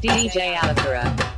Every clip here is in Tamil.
DJ Alifara.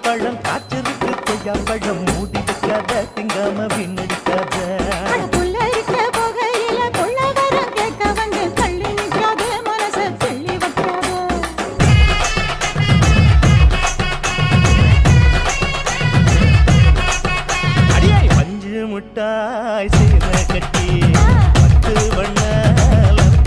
பழம் காய்ச்சலுக்கு கொய்யா பழம் மூடி வைக்காத திங்காம வீணடிக்காத. முட்டாய் சீர கட்டி.